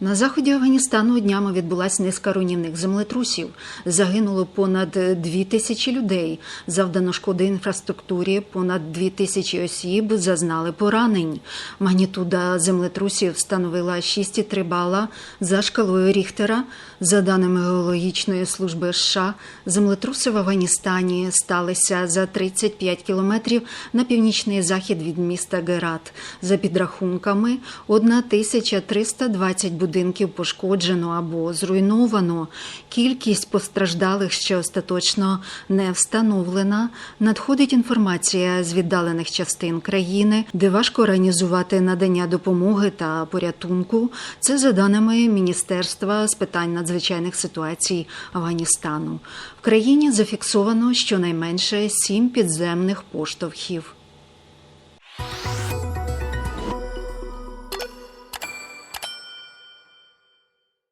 На заході Афганістану днями відбулася низка руйнівних землетрусів. Загинуло понад дві тисячі людей. Завдано шкоди інфраструктурі. Понад дві тисячі осіб зазнали поранень. Магнітуда землетрусів становила 6,3 бала за шкалою Ріхтера. За даними геологічної служби США, землетруси в Афганістані сталися за 35 кілометрів на північний захід від міста Герат. За підрахунками, 1320 будинків пошкоджено або зруйновано. Кількість постраждалих ще остаточно не встановлена. Надходить інформація з віддалених частин країни, де важко організувати надання допомоги та порятунку. Це за даними Міністерства з питань надзвичайних ситуацій Афганістану. В країні зафіксовано щонайменше сім підземних поштовхів.